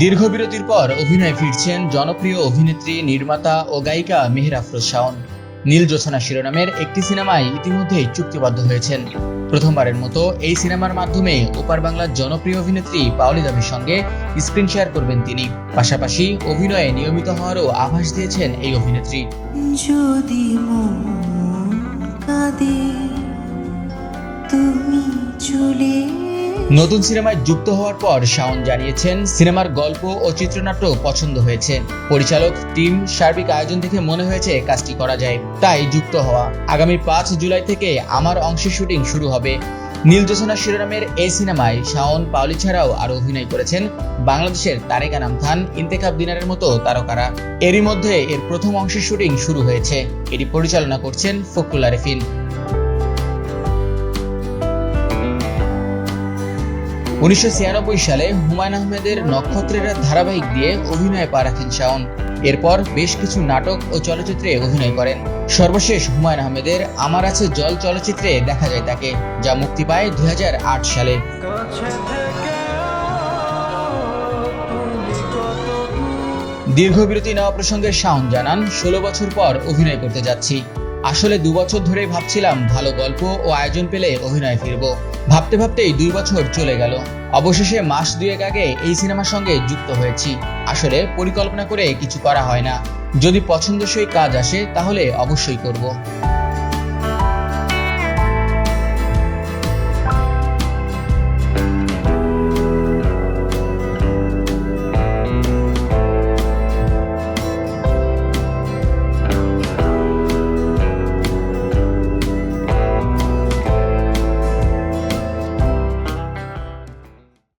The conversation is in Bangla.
দীর্ঘ বিরতির পর অভিনয়ে ফিরছেন জনপ্রিয় অভিনেত্রী, নির্মাতা ও গায়িকা মেহের আফরোজ শাওন। নীল জোছনা শিরোনামের একটি সিনেমায় ইতিমধ্যেই চুক্তিবদ্ধ হয়েছেন। প্রথমবারের মতো এই সিনেমার মাধ্যমে ওপার বাংলার জনপ্রিয় অভিনেত্রী পাওলি দামের সঙ্গে স্ক্রিন শেয়ার করবেন তিনি। পাশাপাশি অভিনয়ে নিয়মিত হওয়ারও আভাস দিয়েছেন এই অভিনেত্রী। যদি তুমি চলে নতুন সিনেমায় যুক্ত হওয়ার পর শাওন জানিয়েছেন, সিনেমার গল্প ও চিত্রনাট্য পছন্দ হয়েছে। পরিচালক টিম সার্বিক আয়োজন দেখে মনে হয়েছে কাজটি করা যায়, তাই যুক্ত হওয়া। আগামী পাঁচ জুলাই থেকে আমার অংশের শুটিং শুরু হবে। নীল জোছনা শিরোনামের এই সিনেমায় শাওন পাওলি ছাড়াও আরও অভিনয় করেছেন বাংলাদেশের তারেক আনাম খান, ইন্তেখাব দিনারের মতো তারকারা। এরই মধ্যে এর প্রথম অংশের শুটিং শুরু হয়েছে। এটি পরিচালনা করছেন ফখরুল আরেফিন। উনিশশো ছিয়ানব্বই সালে হুমায়ুন আহমেদের নক্ষত্রের ধারাবাহিক দিয়ে অভিনয়ে পা রাখেন শাওন। এরপর বেশ কিছু নাটক ও চলচ্চিত্রে অভিনয় করেন। সর্বশেষ হুমায়ুন আহমেদের আমার আছে জল চলচ্চিত্রে দেখা যায় তাকে যা মুক্তি পায় দুই হাজার আট সালে। দীর্ঘ বিরতি নেওয়া প্রসঙ্গে শাওন জানান ষোলো বছর পর অভিনয় করতে যাচ্ছি। আসলে দু বছর ধরেই ভাবছিলাম ভালো গল্প ও আয়োজন পেলে অভিনয় ফিরব। ভাবতে ভাবতেই দুই বছর চলে গেল। অবশেষে মাস দুয়েক আগে এই সিনেমার সঙ্গে যুক্ত হয়েছি। আসলে পরিকল্পনা করে কিছু করা হয় না। যদি পছন্দসই কাজ আসে, তাহলে অবশ্যই করব।